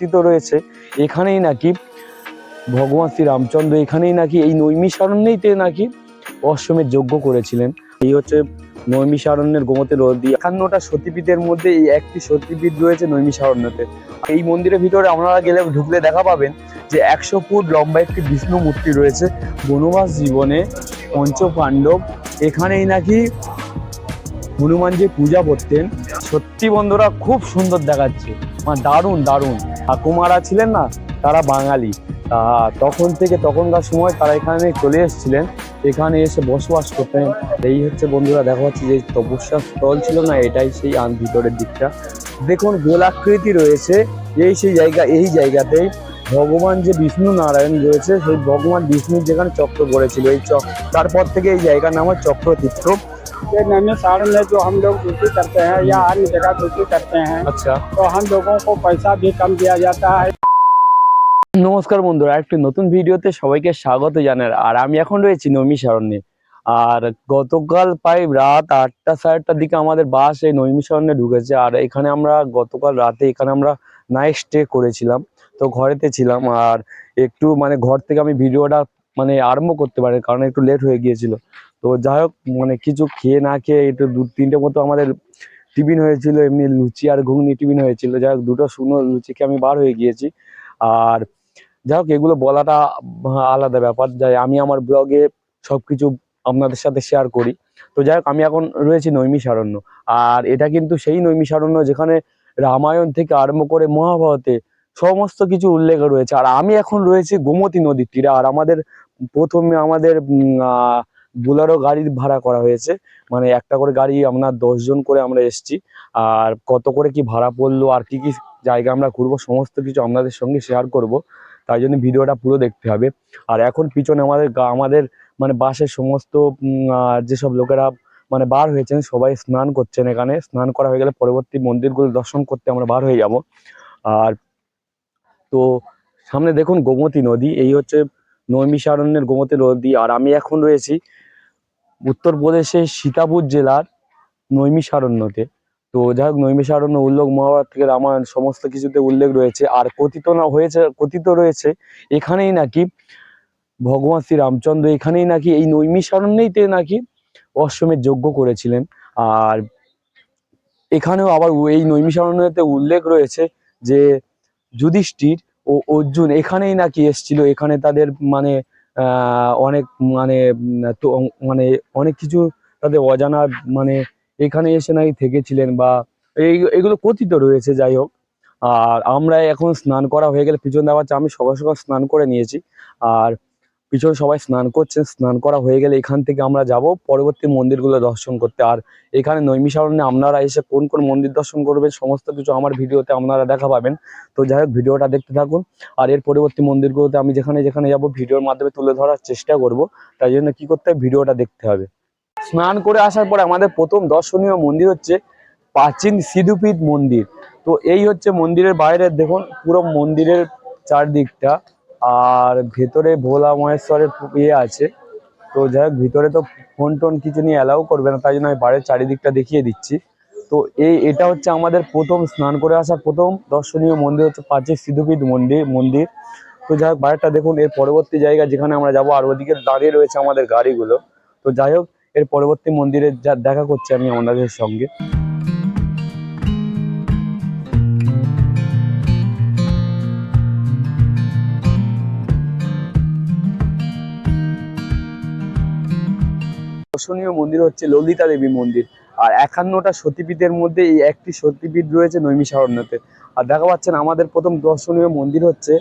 কথিত রয়েছে। এখানেই নাকি ভগবান শ্রী রামচন্দ্র এখানেই নাকি এই নৈমিষারণ্যেতে নাকি অশ্বমের যজ্ঞ করেছিলেন। এই হচ্ছে নৈমিষারণ্যের গোমতী নদী একান্নটা সতীপীঠের মধ্যে এই একটি সতীপীঠ রয়েছে নৈমিষারণ্যতে। এই মন্দিরের ভিতরে আপনারা গেলে ঢুকলে দেখা পাবেন যে একশো ফুট লম্বা একটি বিষ্ণু মূর্তি রয়েছে। বনবাস জীবনে পঞ্চ পাণ্ডব এখানেই নাকি হনুমান যে পূজা করতেন। সত্যি বন্ধুরা, খুব সুন্দর দেখাচ্ছে। দারুণ দারুণ। ঠাকুমারা ছিলেন না, তারা বাঙালি। তখন থেকে তখনকার সময় তারা এখানে চলে এসেছিলেন। এখানে এসে বসবাস করতেন। এই হচ্ছে বন্ধুরা, দেখা যাচ্ছে যে তপস্যা স্থল ছিল না, এটাই সেই আন ভিতরের দিকটা। দেখুন, গোলাকৃতি রয়েছে। এই সেই জায়গা, এই জায়গাতেই ভগবান যে বিষ্ণু নারায়ণ রয়েছে, সেই ভগবান বিষ্ণুর যেখানে চক্র পড়েছিল এই চক তারপর থেকে এই জায়গার নাম হয় চক্রতীর্থ। ये नैमिषारण में जो हम लोग ड्यूटी करते हैं या अन्य जगह ड्यूटी करते हैं আচ্ছা तो हम लोगों को पैसा भी कम दिया जाता है নমস্কার বন্ধুরা একটি নতুন ভিডিওতে সবাইকে স্বাগত জানার আর আমি এখন রয়েছি নৈমিষারণ্যে আর গতকাল প্রায় রাত আটটা সাড়ে আটটার দিকে আমাদের বাস এই নৈমিষারণ্যে ঢুকেছে আর এখানে আমরা গতকাল রাতে এখানে আমরা নাইট স্টে করেছিলাম তো ঘরেতে ছিলাম আর একটু মানে ঘর থেকে আমি ভিডিওটা মানে আরম্ভ করতে পারে, কারণ একটু লেট হয়ে গিয়েছিল। তো যাই হোক মানে কিছু খেয়ে না খেয়ে একটু দু তিনটে মতো আমাদের টিফিন হয়েছিল, এমনি লুচি আর ঘুগনি টিফিন হয়েছিল। যাই হোক, দুটো শুকনো লুচি খেয়ে আমি বার হয়ে গিয়েছি। আর যাই হোক, এগুলো বলাটা আলাদা ব্যাপার। যাই, আমি আমার ব্লগে সবকিছু আপনাদের সাথে শেয়ার করি। তো যাই হোক, আমি এখন রয়েছি নৈমিষারণ্য। আর এটা কিন্তু সেই নৈমিষারণ্য যেখানে রামায়ণ থেকে আরম্ভ করে মহাভারতে সমস্ত কিছু উল্লেখ রয়েছে। আর আমি এখন রয়েছি গোমতী নদীর তীরে, আর আমাদের প্রথমে আমাদের বুলারো গাড়ি ভাড়া করা হয়েছে। মানে একটা করে গাড়ি আমরা দশজন করে আমরা এসেছি। আর কত করে কি ভাড়া পড়ল, আর কি কি জায়গা আমরা ঘুরবো, সমস্ত কিছু আপনাদের সঙ্গে শেয়ার করব। তাই জন্য ভিডিওটা পুরো দেখতে হবে। আর এখন পিছনে আমাদের আমাদের মানে বাসের সমস্ত যেসব লোকেরা মানে বার হয়েছেন, সবাই স্নান করছেন এখানে। স্নান করা হয়ে গেলে পরবর্তী মন্দিরগুলো দর্শন করতে আমরা বার হয়ে যাব। আর তো সামনে দেখুন গোমতী নদী, এই হচ্ছে নৈমিষারণ্যের গোমতী নদী। আর আমি এখন রয়েছি উত্তরপ্রদেশের সীতাপুর জেলার নৈমিষারণ্যতে। তো যাই হোক, নৈমিষারণ্য উল্লেখ মহাভারত থেকে রামায়ণ সমস্ত কিছুতে উল্লেখ রয়েছে। আর কথিত না হয়েছে, কথিত রয়েছে, এখানেই নাকি ভগবান শ্রী রামচন্দ্র এখানেই নাকি এই নৈমিষারণ্যেইতে নাকি অশ্বমের যজ্ঞ করেছিলেন। আর এখানেও আবার এই নৈমিষারণ্যতে উল্লেখ রয়েছে যে যুধিষ্ঠির ও অর্জুন এখানেই নাকি এসছিল, এখানে তাদের মানে অনেক মানে তো মানে অনেক কিছু তাদের অজানা মানে এখানে এসে নাকি থেকেছিলেন বা এই, এগুলো কথিত রয়েছে, যাই হোক। আর আমরা এখন স্নান করা হয়ে গেলে পিছন দেওয়া আমি সকাল সকাল স্নান করে নিয়েছি। আর পিছনে সবাই স্নান করছেন, স্নান করা হয়ে গেলে এখান থেকে আমরা যাব পরবর্তী মন্দিরগুলো দর্শন করতে। আর এখানে নৈমিষারণ্যে আপনারা এসে কোন কোন মন্দির দর্শন করবেন, সমস্ত কিছু আমার ভিডিওতে আপনারা দেখা পাবেন। তো যাই হোক, ভিডিওটা দেখতে থাকুন। আর এর পরবর্তী মন্দিরগুলোতে আমি যেখানে যেখানে যাব, ভিডিওর মাধ্যমে তুলে ধরার চেষ্টা করব। তাই জন্য কি করতে হবে? ভিডিওটা দেখতে হবে। স্নান করে আসার পরে আমাদের প্রথম দর্শনীয় মন্দির হচ্ছে প্রাচীন সিধুপীঠ মন্দির। তো এই হচ্ছে মন্দিরের বাইরে, দেখুন পুরো মন্দিরের চারদিকটা। আর ভেতরে ভোলা মহেশ্বরের ইয়ে আছে। তো যাই হোক, ভিতরে তো ফোন টোন কিছু নিয়ে অ্যালাউ করবে না, তাই জন্য আমি বাইরের চারিদিকটা দেখিয়ে দিচ্ছি। তো এই, এটা হচ্ছে আমাদের প্রথম স্নান করে আসা প্রথম দর্শনীয় মন্দির হচ্ছে প্রাচীন সিধুপীঠ মন্দির মন্দির। তো যাই হোক বাইরেটা দেখুন, এর পরবর্তী জায়গা যেখানে আমরা যাব, আর ওদিকে দাঁড়িয়ে রয়েছে আমাদের গাড়িগুলো। তো যাই হোক, এর পরবর্তী মন্দিরে যা দেখা করছি আমি আপনাদের সঙ্গে। দর্শনীয় মন্দির হচ্ছে ললিতা দেবী মন্দির। আর একান্নটা সতীপীঠের মধ্যে এই একটি সতীপীঠ রয়েছে নৈমিষারণ্যতে। আর দেখা পাচ্ছেন আমাদের প্রথম দর্শনীয় মন্দির হচ্ছে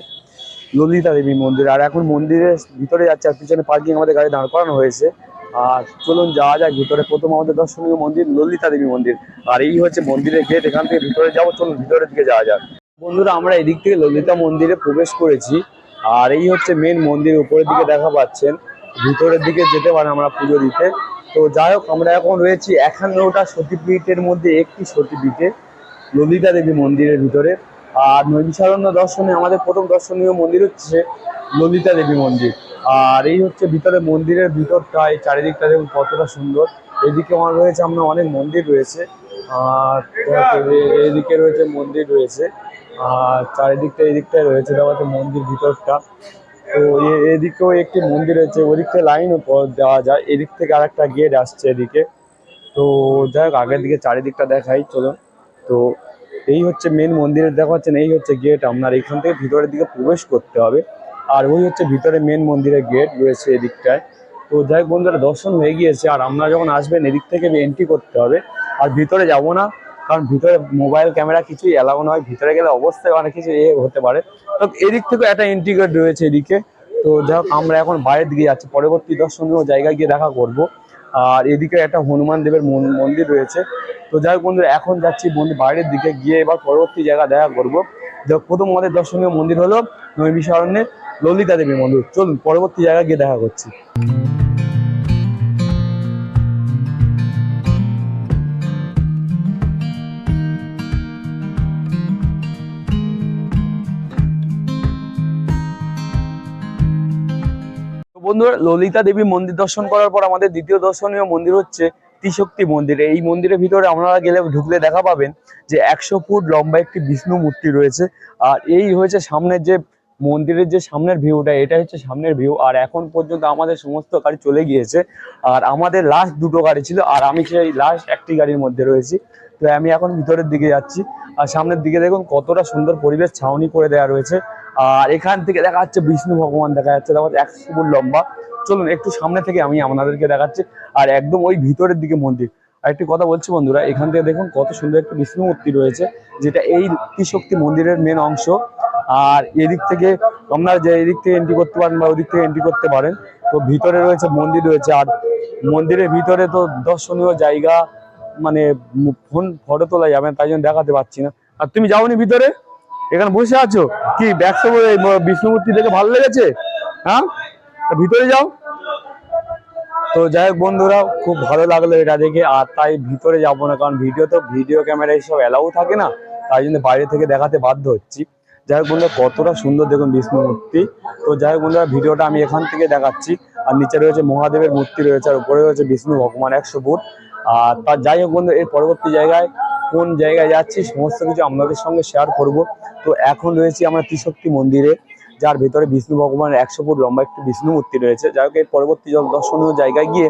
ললিতা দেবী মন্দির। আর এখন মন্দিরের ভিতরে যাচ্ছে আর পিছনে পার্কিং আমাদের গাড়ি দাঁড় করানো হয়েছে। আর চলুন যাওয়া যাক ভিতরে প্রথম আমাদের দর্শনীয় মন্দির ললিতা দেবী মন্দির। আর এই হচ্ছে মন্দিরের গেট এখান থেকে ভিতরে যাব চলুন ভিতরের দিকে যাওয়া যাক। বন্ধুরা আমরা এদিক থেকে ললিতা মন্দিরে প্রবেশ করেছি। আর এই হচ্ছে মেন মন্দির উপরের দিকে দেখা পাচ্ছেন। ভিতরের দিকে যেতে পারে আমরা পুজো দিতে। তো যাই হোক, আমরা এখন রয়েছি একান্নটা সতীপীঠের মধ্যে একটি সতীপীঠে, ললিতা দেবী মন্দিরের ভিতরে। আর নৈমিষারণ্য দর্শনে আমাদের প্রথম দর্শনীয় মন্দির হচ্ছে ললিতা দেবী মন্দির। আর এই হচ্ছে ভিতরে মন্দিরের ভিতরটা, এই চারিদিকটা দেখুন কতটা সুন্দর। এদিকে আমার রয়েছে, আমরা অনেক মন্দির রয়েছে। আর এদিকে রয়েছে মন্দির রয়েছে। আর চারিদিকটা, এদিকটায় রয়েছে দেওয়াতে মন্দির ভিতরটা। তো এদিকেও একটি মন্দির রয়েছে ওদিক থেকে লাইনও দেওয়া যায়। এদিক থেকে আরেকটা গেট আসছে এদিকে। তো যাই হোক, আগের দিকে চারিদিকটা দেখাই চলো তো এই হচ্ছে মেন মন্দিরের দেখা হচ্ছে এই হচ্ছে গেট আপনার এখান থেকে ভিতরের দিকে প্রবেশ করতে হবে। আর ওই হচ্ছে ভিতরে মেন মন্দিরের গেট রয়েছে এদিকটায়। তো যাই হোক, বন্ধুরা, দর্শন হয়ে গিয়েছে। আর আপনারা যখন আসবেন, এদিক থেকে এন্ট্রি করতে হবে। আর ভিতরে যাব না। কারণ ভিতরে মোবাইল ক্যামেরা কিছুই অ্যালাউ নয় ভিতরে গেলে অবস্থায় অনেক কিছু এ হতে পারে। তো এদিক থেকে একটা এন্ট্রি গেট রয়েছে এদিকে। তো যাই আমরা এখন বাইরের দিকে যাচ্ছি। পরবর্তী দর্শনীয় জায়গায় গিয়ে দেখা করব। আর এদিকে একটা হনুমান দেবের মন- মন্দির রয়েছে। তো যাই হোক বন্ধুরা, এখন যাচ্ছি মন্দির বাইরের দিকে। গিয়ে এবার পরবর্তী জায়গা দেখা করব। প্রথম আমাদের দর্শনীয় মন্দির হলো নৈমিষারণ্যে ললিতা দেবী মন্দির। চলুন, পরবর্তী জায়গায় গিয়ে দেখা করছি। বন্ধুরা, ললিতা দেবী মন্দির দর্শন করার পর আমাদের দ্বিতীয় দর্শনীয় মন্দির হচ্ছে ত্রিশক্তি মন্দির। এই মন্দিরের ভিতরে আপনারা গেলে ঢুকলে দেখা পাবেন যে একশো ফুট লম্বা একটি বিষ্ণু মূর্তি রয়েছে। আর এই হয়েছে সামনের যে মন্দিরের যে সামনের ভিউটা, এটা হচ্ছে সামনের ভিউ। আর এখন পর্যন্ত আমাদের সমস্ত গাড়ি চলে গিয়েছে। আর আমাদের লাস্ট দুটো গাড়ি ছিল, আর আমি সেই লাস্ট একটি গাড়ির মধ্যে রয়েছি। তো আমি এখন ভিতরের দিকে যাচ্ছি। আর সামনের দিকে দেখুন কতটা সুন্দর পরিবেশ ছাউনি করে দেওয়া রয়েছে। আর এখান থেকে দেখা যাচ্ছে বিষ্ণু ভগবান দেখা যাচ্ছে। দেখা যাচ্ছে একশো ফুট লম্বা। চলুন, একটু সামনে থেকে আমি আপনাদেরকে দেখাচ্ছি। আর একদম ওই ভিতরের দিকে মন্দির। আর একটি কথা বলছি বন্ধুরা, এখান থেকে দেখুন কত সুন্দর একটা বিষ্ণু মূর্তি রয়েছে, যেটা এই ত্রিশক্তি মন্দিরের মেন অংশ। আর এদিক থেকে আপনারা যে এদিক থেকে এন্ট্রি করতে পারেন বা ওদিক থেকে এন্ট্রি করতে পারেন, তো ভিতরে রয়েছে মন্দির রয়েছে। আর মন্দিরের ভিতরে তো দর্শনীয় জায়গা মানে ফোন ফটো তোলা যাবে তাই জন্য দেখাতে পারছি না। আর তুমি যাওনি ভিতরে? এখানে বসে আছো? কি ব্যবসা করে এই ম- বিষ্ণু মূর্তি দেখে ভালো লেগেছে? হ্যাঁ? ভিতরে যাও। তো যাই হোক বন্ধুরা, খুব ভালো লাগল এটা দেখে, আর তাই ভিতরে যাব না, কারণ ভিডিও তো ভিডিও ক্যামেরা এইসব অ্যালাউ থাকে না, তাই জন্য বাইরে থেকে দেখাতে বাধ্য হচ্ছি। যাই হোক বন্ধুরা, কতটা সুন্দর দেখুন বিষ্ণু মূর্তি তো যাই হোক বন্ধুরা, ভিডিওটা আমি এখান থেকে দেখাচ্ছি, আর নিচে রয়েছে মহাদেবের মূর্তি রয়েছে, আর উপরে রয়েছে বিষ্ণু ভগবান একশো ফুট। আর তার যাই হোক বন্ধু এর পরবর্তী জায়গায় কোন জায়গায় যাচ্ছি, সমস্ত কিছু আপনাদের সঙ্গে শেয়ার করব। তো এখন রয়েছি আমরা ত্রিশক্তি মন্দিরে, যার ভেতরে বিষ্ণু ভগবানের একশো ফুট লম্বা একটি বিষ্ণু মূর্তি রয়েছে। যাই হোক, এর পরবর্তী জ- দর্শনীয় জায়গায় গিয়ে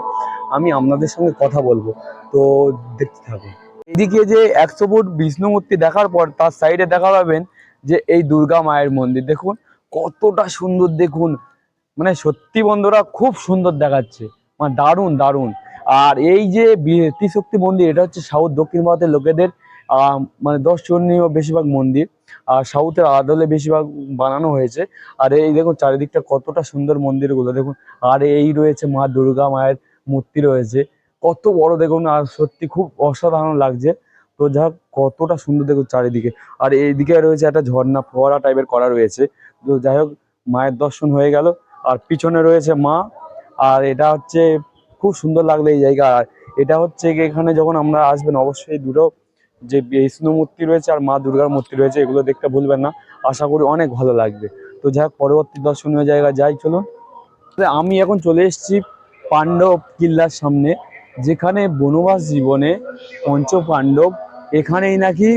আমি আপনাদের সঙ্গে কথা বলব। তো দেখতে থাকুন। এদিকে যে একশো ফুট বিষ্ণু মূর্তি দেখার পর তার সাইডে দেখা পাবেন যে এই দুর্গা মায়ের মন্দির। দেখুন, কতটা সুন্দর দেখুন। মানে সত্যি বন্ধুরা, খুব সুন্দর দেখাচ্ছে। মানে দারুণ দারুণ। আর এই যে ত্রিশক্তি মন্দির, এটা হচ্ছে সাউথ, দক্ষিণ ভারতের লোকেদের মানে দর্শনীয় বেশিরভাগ মন্দির। আর সাউথের আদলে বেশিরভাগ বানানো হয়েছে। আর এই দেখুন, চারিদিকটা কতটা সুন্দর মন্দিরগুলো। দেখুন, আর এই রয়েছে মা দুর্গা মায়ের মূর্তি রয়েছে। কত বড় দেখুন, আর সত্যি খুব অসাধারণ লাগছে। তো যা কতটা সুন্দর দেখুন চারিদিকে। আর এইদিকে রয়েছে একটা ঝর্ণা, ফোয়ারা টাইপের করা রয়েছে। তো যাই হোক, মায়ের দর্শন হয়ে গেল। আর পিছনে রয়েছে মা। আর এটা হচ্ছে খুব সুন্দর লাগল এই জায়গা। আর এটা হচ্ছে এখানে যখন আমরা আসবেন, অবশ্যই দুটো যে বিষ্ণু মূর্তি রয়েছে আর মা দুর্গার মূর্তি রয়েছে, এগুলো দেখতে ভুলবেন না। আশা করি অনেক ভালো লাগবে। তো যাই হোক, পরবর্তী দর্শনীয় জায়গা যাই, চলুন। আমি এখন চলে এসেছি পাণ্ডব কিল্লার সামনে, যেখানে বনবাস জীবনে পঞ্চ পাণ্ডব এখানেই নাকি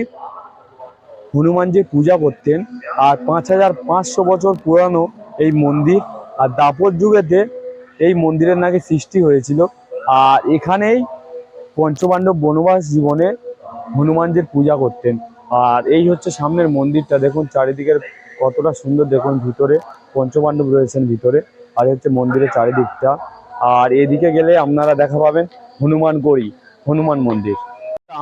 হনুমানজির পূজা করতেন, আর পাঁচ হাজার পাঁচশো বছর পুরানো এই মন্দির আর দাপর যুগেতে এই মন্দিরের নাকি সৃষ্টি হয়েছিল। আর এখানেই পঞ্চপাণ্ডব বনবাস জীবনে হনুমানজির পূজা করতেন। আর এই হচ্ছে সামনের মন্দিরটা, দেখুন চারিদিকের কতটা সুন্দর, দেখুন ভিতরে পঞ্চপাণ্ডব রয়েছেন ভিতরে, আর হচ্ছে মন্দিরের চারিদিকটা। আর এদিকে গেলে আপনারা দেখা পাবেন হনুমান গড়ি, হনুমান মন্দির।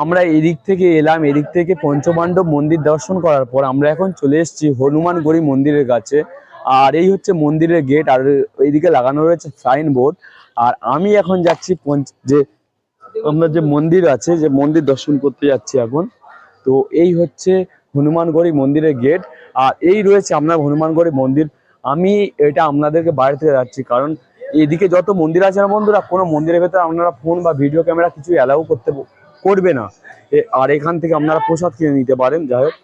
আমরা এদিক থেকে এলাম, এদিক থেকে পঞ্চপাণ্ডব মন্দির দর্শন করার পর আমরা এখন চলে এসেছি হনুমান গড়ি মন্দিরের কাছে। আর এই হচ্ছে মন্দিরের গেট আর এইদিকে লাগানো রয়েছে সাইন বোর্ড আর আমি এখন যাচ্ছি যে আমরা যে মন্দির আছে, যে মন্দির দর্শন করতে যাচ্ছি এখন, তো এই হচ্ছে হনুমানগড়ি মন্দিরের গেট আর এই রয়েছে আপনার হনুমানগড়ি মন্দির। আমি এটা আপনাদেরকে বাইরে থেকে যাচ্ছি কারণ এদিকে যত মন্দির আছে না বন্ধুরা, কোনো মন্দিরের ভেতরে আপনারা ফোন বা ভিডিও ক্যামেরা কিছু অ্যালাউ করতে করবে না। আর এখান থেকে আপনারা প্রসাদ কিনে নিতে পারেন, যাই হোক।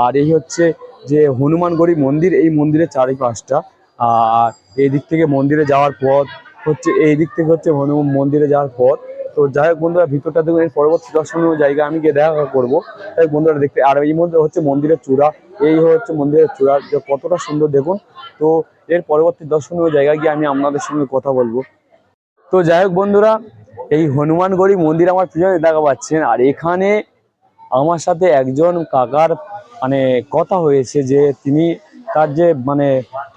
আর এই হচ্ছে যে হনুমানগড়ি মন্দির, এই মন্দিরের চারিপাশটা, আর এই দিক থেকে মন্দিরে যাওয়ার পথ, হচ্ছে এই দিক থেকে হচ্ছে হনুমান মন্দিরে যাওয়ার পথ। তো যাই হোক বন্ধুরা, ভিতরটা দেখুন, এর পরবর্তী দর্শনীয় জায়গা আমি গিয়ে দেখা করব। তাই বন্ধুরা, দেখতে আর এই মধ্যে হচ্ছে মন্দিরের চূড়া। এই হচ্ছে মন্দিরের চূড়া কতটা সুন্দর দেখুন। তো এর পরবর্তী দর্শনীয় জায়গায় গিয়ে আমি আপনাদের সঙ্গে কথা বলব। তো যাই হোক বন্ধুরা, এই হনুমানগড়ি মন্দির আমার পিছনে দেখা পাচ্ছেন। আর এখানে আমার সাথে একজন কাকার মানে কথা হয়েছে যে তিনি তার যে মানে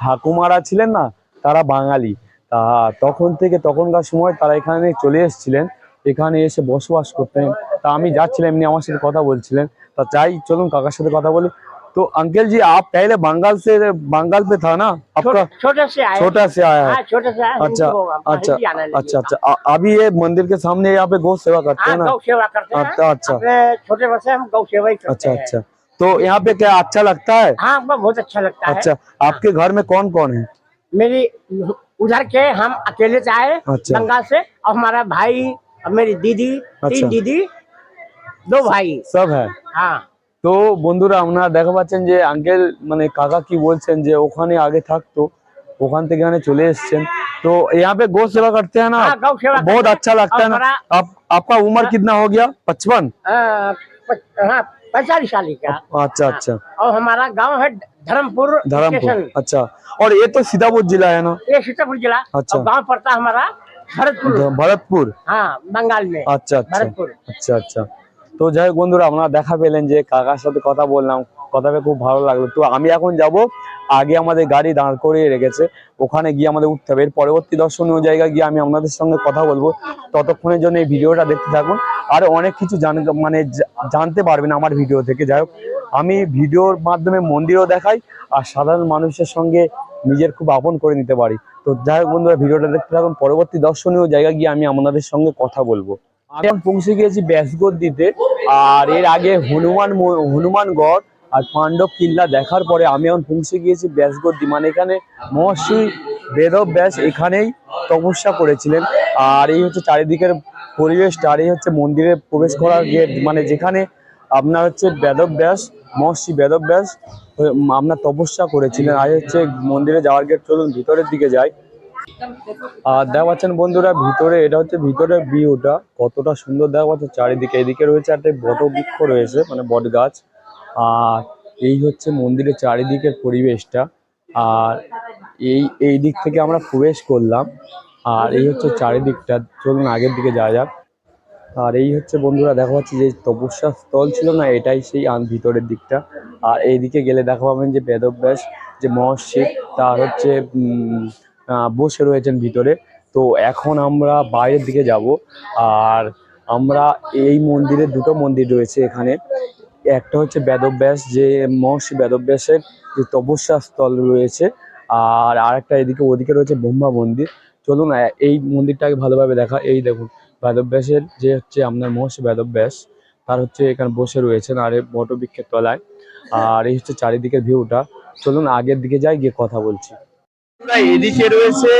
ঠাকুমারা ছিলেন না তারা বাঙালি তা তখন থেকে তখনকার সময় তারা এখানে চলে এসেছিলেন এখানে এসে বসবাস করতেন তা আমি যাচ্ছিলাম এমনি আমার সাথে কথা বলছিলেন তা চাই চলুন কাকার সাথে কথা বলি तो अंकल जी आप पहले बंगाल से बंगाल पे था ना आपका छोटे छोटे से आए छोटा से आया है हाँ छोटे से आए अच्छा हिंदी होगा, अच्छा हिंदी आना अच्छा अच्छा अ- अभी ये मंदिर के सामने यहाँ पे गौ सेवा करते हाँ हैं ना गौ सेवा करते हैं अच्छा अच्छा अपने छोटे बच्चे हम गौ सेवा ही करते अच्छा हैं अच्छा तो यहाँ पे क्या अच्छा लगता है हाँ हमको बहुत अच्छा लगता है अच्छा आपके घर में कौन कौन है मेरी उधर के हम अकेले से आए अच्छा। बंगाल से और हमारा भाई और मेरी दीदी अच्छा। तीन दीदी दो भाई सब है हाँ তো বন্ধুরা আপনারা দেখা পাচ্ছেন যে আঙ্কেল মানে কাকা কি বলছেন যে ওখানে আগে থাকতো ওখান থেকে এখানে চলে এসেছেন তো यहाँ पे गौ सेवा करते हैं ना हाँ गौ सेवा बहुत करते हैं। अच्छा लगता है और ना हमारा- आप आपका उम्र कितना हो गया पचपन अ, प- हाँ वैशाली शाली का। अच्छा हाँ। अच्छा। और हमारा गाँव है धर्मपुर धर्मपुर अच्छा। और ये तो सीतापुर जिला है ना? ये सीतापुर जिला। अच्छा। गाँव पड़ता है हमारा भरतपुर। भरतपुर? हाँ बंगाल में। अच्छा अच्छा। भरतपुर। अच्छा अच्छा। তো যাই হোক বন্ধুরা, আপনারা দেখা পেলেন যে কাকার সাথে কথা বললাম কথা খুব ভালো লাগল। তো আমি এখন যাব আগে আমাদের গাড়ি দাঁড় করিয়ে রেখেছে, ওখানে গিয়ে আমাদের উঠতে হবে। এর পরবর্তী দর্শনীয় জায়গায় গিয়ে আমি আপনাদের সঙ্গে কথা বলব। ততক্ষণের জন্য এই ভিডিওটা দেখতে থাকুন। আর অনেক কিছু জান মানে জানতে পারবেন আমার ভিডিও থেকে। যাই হোক, আমি ভিডিওর মাধ্যমে মন্দিরও দেখাই, আর সাধারণ মানুষের সঙ্গে নিজের খুব আপন করে নিতে পারি। তো যাই হোক বন্ধুরা, ভিডিওটা দেখতে থাকুন। পরবর্তী দর্শনীয় জায়গা গিয়ে আমি আপনাদের সঙ্গে কথা বলব। আমি এখন পৌঁছে গিয়েছি ব্যাসগড় দিতে। আর এর আগে হনুমান হনুমানগড় আর পাণ্ডব কিল্লা দেখার পরে আমি এখন পৌঁছে গিয়েছি ব্যাসগদ্দি মানে এখানে মহর্ষি বেদব ব্যাস এখানেই তপস্যা করেছিলেন। আর এই হচ্ছে চারিদিকের পরিবেশটা, আর এই হচ্ছে মন্দিরে প্রবেশ করার গেট মানে যেখানে আপনার হচ্ছে বেদব ব্যাস, মহর্ষি বেদব ব্যাস আপনার তপস্যা করেছিলেন। আর হচ্ছে মন্দিরে যাওয়ার গেট চলুন ভিতরের দিকে যাই। আর দেখা পাচ্ছেন বন্ধুরা ভিতরে, এটা হচ্ছে ভিতরের ভিউটা কতটা সুন্দর দেখা পাচ্ছে চারিদিকে। এদিকে রয়েছে একটা বট বৃক্ষ রয়েছে মানে বট গাছ আর এই হচ্ছে মন্দিরের চারিদিকের পরিবেশটা। আর এই এই দিক থেকে আমরা প্রবেশ করলাম। আর এই হচ্ছে চারিদিকটা। চলুন আগের দিকে যাওয়া যাক। আর এই হচ্ছে বন্ধুরা, দেখা যাচ্ছে যে তপস্যা স্থল ছিল না, এটাই সেই ভিতরের দিকটা। আর এইদিকে গেলে দেখা পাবেন যে বেদব্যাস, যে মহর্ষি, তার হচ্ছে বসে রয়েছেন ভিতরে। তো এখন আমরা বাইরের দিকে যাব। আর আমরা এই মন্দিরে দুটো মন্দির রয়েছে এখানে। একটা হচ্ছে বেদব্যাস, যে মহর্ষি বেদব্যাসের যে তপস্যা স্থল রয়েছে। আর আরেকটা এদিকে, ওদিকে রয়েছে ব্রহ্মা মন্দির। চলুন এই মন্দিরটাকে ভালোভাবে দেখা। এই দেখুন, বেদব্যাসের যে হচ্ছে আপনার মহর্ষি বেদব্যাস, তার হচ্ছে এখানে বসে রয়েছেন আর বটবৃক্ষের তলায়। আর এই হচ্ছে চারিদিকের ভিউটা। চলুন, আগের দিকে যাই, গিয়ে কথা বলছি। এদিকে রয়েছে।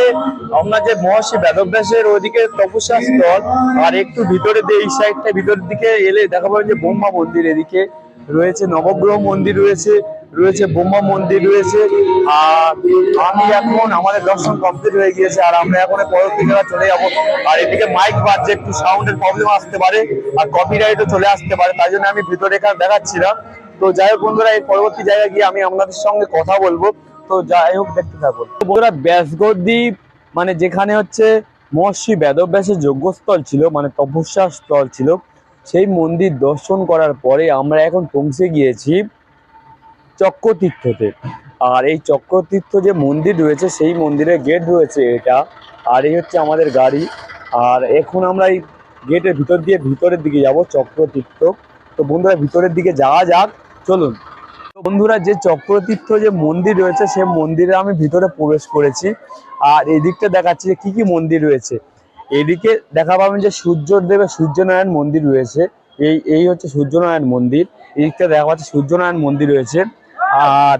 আপনার যে মহর্ষি বেদব্যাসের ওদিকে তপস্যা স্থল, আর একটু ভিতরে এই সাইডটা ভিতরের দিকে এলে দেখা পাবেন যে ব্রহ্মা মন্দির এদিকে রয়েছে, নবগ্রহ মন্দির রয়েছে রয়েছে ব্রহ্মা মন্দির রয়েছে। আর আমি এখন আমাদের দর্শন কমপ্লিট হয়ে গিয়েছে, আর আমরা এখন পরবর্তী চলে যাব। আর এদিকে মাইক বাজছে, একটু সাউন্ডের প্রবলেম আসতে পারে, আর কপিরাইটও চলে আসতে পারে, তাই জন্য আমি ভিতরে এখানে দেখাচ্ছিলাম। তো যাই হোক বন্ধুরা, এই পরবর্তী জায়গায় গিয়ে আমি আপনাদের সঙ্গে কথা বলব। তো যাই হোক, দেখতে থাকুন। বন্ধুরা ব্যাসগদ্বীপ মানে যেখানে হচ্ছে মহর্ষি বেদব্যাসের যজ্ঞস্থল ছিল মানে তপস্যা স্থল ছিল, সেই মন্দির দর্শন করার পরে আমরা এখন পৌঁছে গিয়েছি চক্রতীর্থতে। আর এই চক্রতীর্থ যে মন্দির রয়েছে, সেই মন্দিরের গেট রয়েছে এটা, আর এই হচ্ছে আমাদের গাড়ি। আর এখন আমরা এই গেটের ভিতর দিয়ে ভিতরের দিকে যাব, চক্রতীর্থ। তো বন্ধুরা, ভিতরের দিকে যাওয়া যাক, চলুন। বন্ধুরা, যে চক্রতীর্থ যে মন্দির রয়েছে, সে মন্দিরে আমি ভিতরে প্রবেশ করেছি। আর এদিকটা দেখাচ্ছি যে কি কি মন্দির রয়েছে। এদিকে দেখা পাবেন যে সূর্যদেবের সূর্যনারায়ণ মন্দির রয়েছে। এই এই হচ্ছে সূর্যনারায়ণ মন্দির। এদিকটা দেখা পাচ্ছে সূর্যনারায়ণ মন্দির রয়েছে। আর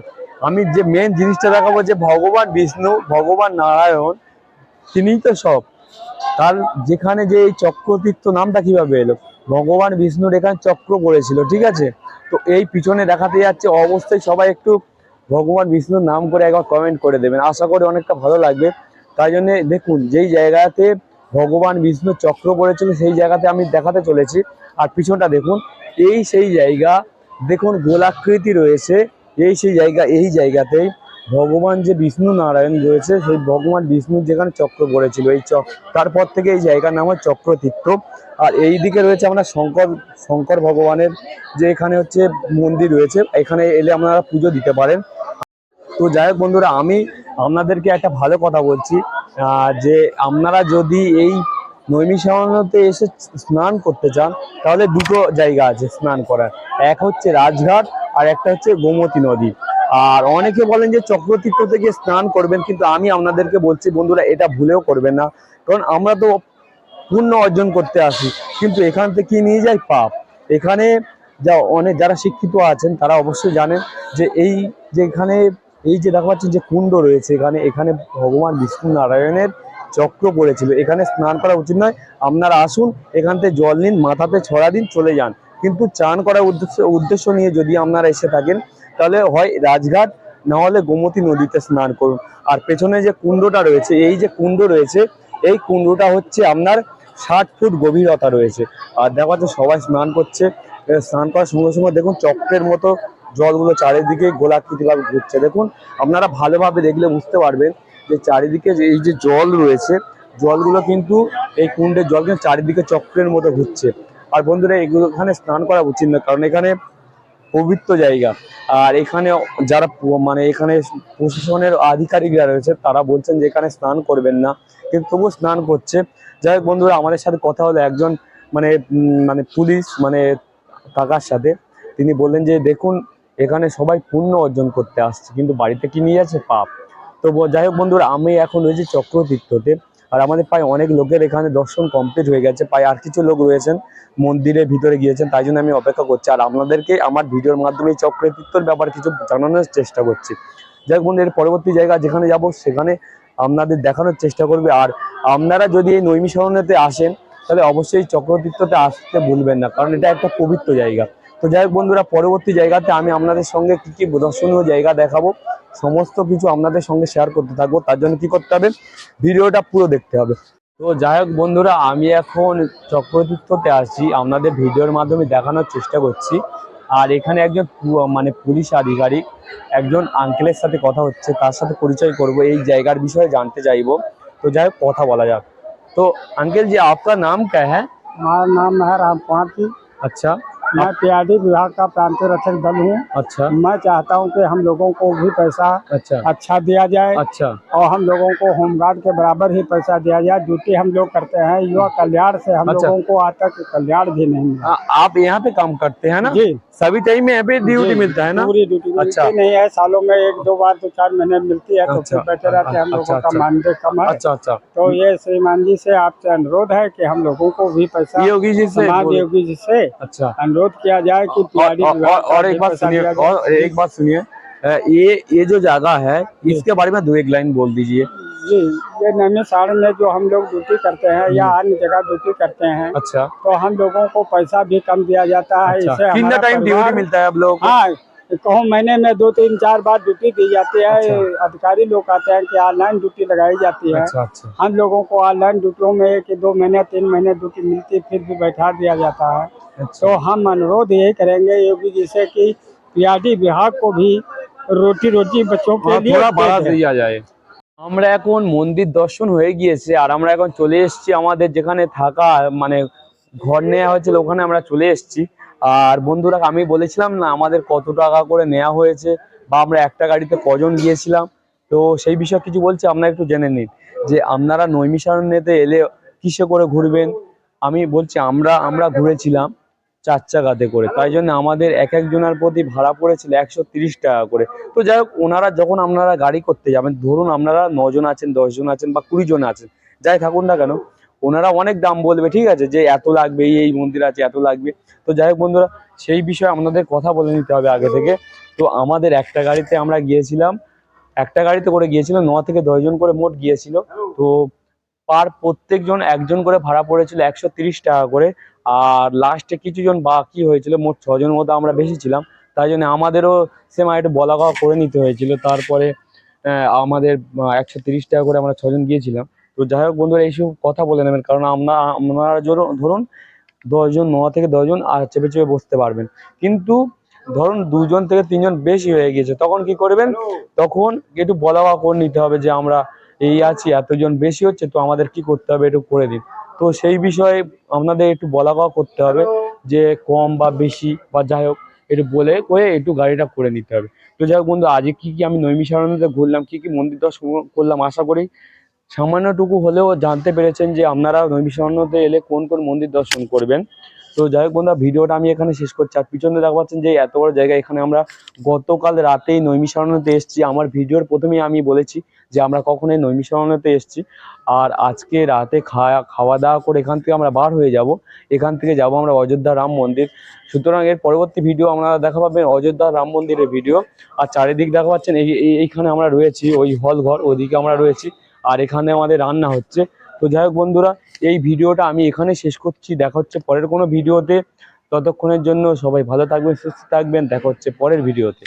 আমি যে মেন জিনিসটা দেখাবো যে ভগবান বিষ্ণু, ভগবান নারায়ণ, তিনিই তো সব। তার যেখানে যে এই চক্রতীর্থ নামটা কীভাবে এলো? ভগবান বিষ্ণুর এখানে চক্র পড়েছিল ঠিক আছে? তো এই পিছনে দেখাতে যাচ্ছে, অবশ্যই সবাই একটু ভগবান বিষ্ণুর নাম করে একবার কমেন্ট করে দেবেন। আশা করি অনেকটা ভালো লাগবে। তাই জন্য দেখুন, যেই জায়গাতে ভগবান বিষ্ণু চক্র পড়েছিল, সেই জায়গাতে আমি দেখাতে চলেছি। আর পিছনটা দেখুন, এই সেই জায়গা, দেখুন গোলাকৃতি রয়েছে, এই সেই জায়গা, এই জায়গাতেই ভগবান যে বিষ্ণু নারায়ণ রয়েছে, সেই ভগবান বিষ্ণুর যেখানে চক্র পড়েছিল, এই চক তারপর থেকে এই জায়গার নাম হয় চক্রতীর্থ। আর এই দিকে রয়েছে আমরা শঙ্কর শঙ্কর ভগবানের যে এখানে হচ্ছে মন্দির রয়েছে, এখানে এলে আপনারা পুজো দিতে পারেন। তো যাই হোক বন্ধুরা, আমি আপনাদেরকে একটা ভালো কথা বলছি যে আপনারা যদি এই নৈমিষারণ্যতে এসে স্নান করতে চান, তাহলে দুটো জায়গা আছে স্নান করার। এক হচ্ছে রাজঘাট আর একটা হচ্ছে গোমতী নদী। আর অনেকে বলেন যে চক্রতীর্থ থেকে স্নান করবেন, কিন্তু আমি আপনাদেরকে বলছি বন্ধুরা, এটা ভুলেও করবেন না। কারণ আমরা তো পুণ্য অর্জন করতে আসি। কিন্তু এখান থেকে কি নিয়ে যায়? পাপ। এখানে যা অনেক যারা শিক্ষিত আছেন, তারা অবশ্যই জানেন যে এই যে এখানে, এই যে দেখা পাচ্ছেন যে কুণ্ড রয়েছে, এখানে এখানে ভগবান বিষ্ণু নারায়ণের চক্র পড়েছিল। এখানে স্নান করা উচিত নয়। আপনারা আসুন, এখান থেকে জল নিন, মাথাতে ছড়া দিন, চলে যান। কিন্তু চান করার উদ্দেশ্য উদ্দেশ্য নিয়ে যদি আপনারা এসে থাকেন, তাহলে হয় রাজঘাট, না হলে গোমতী নদীতে স্নান করুন। আর পেছনে যে কুণ্ডটা রয়েছে, এই যে কুণ্ড রয়েছে, এই কুণ্ডটা হচ্ছে আপনার ষাট ফুট গভীরতা রয়েছে। আর দেখা যাচ্ছে সবাই স্নান করছে। স্নান করার সঙ্গে সঙ্গে দেখুন চক্রের মতো জলগুলো চারিদিকে গোলাকৃতিভাবে ঘুরছে। দেখুন, আপনারা ভালোভাবে দেখলে বুঝতে পারবেন যে চারিদিকে যে এই যে জল রয়েছে, জলগুলো কিন্তু এই কুণ্ডের জল কিন্তু চারিদিকে চক্রের মতো ঘুরছে। আর বন্ধুরা, এগুলো এখানে স্নান করা উচিত না কারণ এখানে পবিত্র জায়গা। আর এখানে যারা মানে এখানে প্রশাসনের আধিকারিকরা রয়েছে, তারা বলছেন যে এখানে স্নান করবেন না। কিন্তু তবুও স্নান করছে। যাই হোক বন্ধুরা, আমাদের সাথে কথা হলো একজন মানে মানে পুলিশ মানে কাকার সাথে। তিনি বললেন যে, দেখুন, এখানে সবাই পুণ্য অর্জন করতে আসছে, কিন্তু বাড়িতে কি নিয়ে যাচ্ছে? পাপ। তো যাই হোক বন্ধুরা, আমি এখন রয়েছি চক্রতীর্থতে। আর আমাদের প্রায় অনেক লোকের এখানে দর্শন কমপ্লিট হয়ে গেছে, প্রায় আর কিছু লোক রয়েছেন মন্দিরের ভিতরে গিয়েছেন, তাই জন্য আমি অপেক্ষা করছি। আর আপনাদেরকে আমার ভিডিওর মাধ্যমে এই চক্রতীর্থর ব্যাপারে কিছু জানানোর চেষ্টা করছি। যাই হোক বন্ধু, এর পরবর্তী জায়গা যেখানে যাব, সেখানে আপনাদের দেখানোর চেষ্টা করবে। আর আপনারা যদি এই নৈমিষরণেতে আসেন, তাহলে অবশ্যই চক্রতীর্থতে আসতে ভুলবেন না, কারণ এটা একটা পবিত্র জায়গা। তো যাই বন্ধুরা পরবর্তী জায়গাতে আমি আপনাদের সঙ্গে কী কী দর্শনীয় জায়গা দেখাবো সমস্ত কিছু আপনাদের সঙ্গে শেয়ার করতে থাকব তার জন্য কি করতে হবে ভিডিওটা পুরো দেখতে হবে। তো যাই হোক বন্ধুরা আমি এখন চক্রতীর্থতে আসছি আপনাদের ভিডিওর মাধ্যমে দেখানোর চেষ্টা করছি। আর এখানে একজন মানে পুলিশ আধিকারিক একজন আঙ্কেলের সাথে কথা হচ্ছে তার সাথে পরিচয় করব এই জায়গার বিষয়ে জানতে চাইব। তো যাই হোক কথা বলা যাক। তো আঙ্কেল যে আপনার নাম কে হ্যাঁ? আমার নাম হ্যাঁ রাম আচ্ছা। मैं पीआरडी विभाग का प्रांतीय रक्षक दल हूँ। अच्छा। मैं चाहता हूँ कि हम लोगों को भी पैसा अच्छा। अच्छा दिया जाए अच्छा। और हम लोगों को होमगार्ड के बराबर ही पैसा दिया जाए ड्यूटी हम लोग करते हैं। युवा कल्याण से हम अच्छा। लोगों को आज तक कल्याण भी नहीं मिला। आप यहाँ पे काम करते हैं ना? जी। सभी टाइम में यहाँ पे ड्यूटी मिलता है ना? पूरी ड्यूटी अच्छा। नहीं है। सालों में एक दो बार दो चार महीने मिलती है तो अच्छा, फिर बैठे रहते हैं हम अच्छा, लोगों का अच्छा। मानदेय कम है। अच्छा अच्छा। तो ये श्रीमान जी से आपसे अनुरोध है की हम लोगों को भी पैसा योगी जी से योगी जी से अच्छा। अनुरोध किया जाए कि और, और, और, एक बात सुनिए और एक बात सुनिए ये ये जो जगह है इसके बारे में दो एक लाइन बोल दीजिए। जी ये नैनी सारण में जो हम लोग ड्यूटी करते हैं या अन्य जगह ड्यूटी करते हैं अच्छा। तो हम लोगों को पैसा भी कम दिया जाता है अच्छा। इससे कितना टाइम ड्यूटी मिलता है आप लोगों हाँ कहूँ महीने में दो तीन चार बार ड्यूटी दी जाती है अच्छा। अधिकारी लोग कहते हैं कि ऑनलाइन ड्यूटी लगाई जाती है। अच्छा अच्छा। हम लोगों को ऑनलाइन ड्यूटियों में एक दो महीने तीन महीने ड्यूटी मिलती फिर भी बैठा दिया जाता है। तो हम अनुरोध यही करेंगे योगी जी से कि पीआरडी विभाग को भी रोटी रोटी बच्चों के हाँ, लिए थोड़ा दे बढ़ा दें। दिया যায় আমরা এখন মন্দির দর্শন হয়ে গিয়েছে আর আমরা এখন চলে এসেছি আমাদের যেখানে থাকা মানে ঘর নেওয়া হয়েছিল ওখানে আমরা চলে এসেছি আর বন্ধুরা আমি বলেছিলাম না আমাদের কত টাকা করে নেওয়া হয়েছে বা আমরা একটা গাড়িতে কজন গিয়েছিলাম তো সেই বিষয়ে কিছু বলছি আপনারা একটু জেনে নিন যে আপনারা নৈমিষারণ্যেতে এলে কিসে করে ঘুরবেন আমি বলছি আমরা আমরা ঘুরেছিলাম চার চাকাতে করে। তাই জন্য আমাদের এক একজনের প্রতি ভাড়া পড়েছিল একশো টাকা করে। তো যাই হোক, ওনারা যখন আপনারা গাড়ি করতে যাবেন, ধরুন আপনারা নজন আছেন, দশজন আছেন বা কুড়ি জন আছেন, যাই থাকুন না কেন, ওনারা অনেক দাম বলবে, ঠিক আছে, যে এত লাগবে, এই মন্দির আছে, এত লাগবে। তো যাই হোক বন্ধুরা, সেই বিষয়ে আপনাদের কথা বলে নিতে হবে আগে থেকে। তো আমাদের একটা গাড়িতে আমরা গিয়েছিলাম, একটা গাড়িতে করে গিয়েছিল, ন থেকে দশজন করে মোট গিয়েছিল। তো পার প্রত্যেকজন একজন করে ভাড়া পড়েছিল একশো টাকা করে। আর লাস্টে কিছু জন বাকি হয়েছিল, মোট ছজন মতো আমরা বেশি ছিলাম। তাই জন্য আমাদেরও সেম একটু বলা কওয়া করে নিতে হয়েছিল। তারপরে আমাদের একশো তিরিশ টাকা করে আমরা ছজন গিয়েছিলাম। তো যাই হোক বন্ধুরা, এইসব কথা বলে নেবেন, কারণ আমরা, আপনারা ধরুন দশজন ন থেকে দশজন আর চেপে চেপে বসতে পারবেন। কিন্তু ধরুন দুজন থেকে তিনজন বেশি হয়ে গিয়েছে, তখন কি করবেন? তখন একটু বলা করে নিতে হবে যে আমরা এই আছি, এতজন বেশি হচ্ছে, তো আমাদের কি করতে হবে একটু করে দিন। তো সেই বিষয়ে আপনাদের একটু বলা কওয়া করতে হবে যে কম বা বেশি বা যাই হোক, একটু বলে করে একটু গাড়িটা করে নিতে হবে। তো যাই হোক বন্ধু, আজকে কি কি আমি নৈমিষারণ্যতে ঘুরলাম, কি কি মন্দির দর্শন করলাম আশা করি সামান্যটুকু হলেও জানতে পেরেছেন যে আপনারা নৈমিষারণ্যতে এলে কোন কোন মন্দির দর্শন করবেন। তো যাই হোক বন্ধুরা, ভিডিওটা আমি এখানে শেষ করছি। আর পিছনে দেখা পাচ্ছেন যে এত বড় জায়গা এখানে আমরা গতকাল রাতেই নৈমিষারণ্যতে এসেছি। আমার ভিডিওর প্রথমেই আমি বলেছি যে আমরা কখনোই এই নৈমিষারণ্যতে এসেছি। আর আজকে রাতে খাওয়া খাওয়া দাওয়া করে এখান থেকে আমরা বার হয়ে যাব। এখান থেকে যাব আমরা অযোধ্যা রাম মন্দির। সুতরাং এর পরবর্তী ভিডিও আপনারা দেখা পাবেন অযোধ্যা রাম মন্দিরের ভিডিও। আর চারিদিক দেখা পাচ্ছেন, এই, এই- এইখানে আমরা রয়েছি, ওই হল ঘর ওইদিকে আমরা রয়েছি। আর এখানে আমাদের রান্না হচ্ছে। তো যাই হোক বন্ধুরা এই ভিডিওটা আমি এখানে শেষ করছি। দেখা হচ্ছে পরের কোনো ভিডিওতে। ততক্ষণের জন্য সবাই ভালো থাকবেন, সুস্থ থাকবেন। দেখা হচ্ছে পরের ভিডিওতে।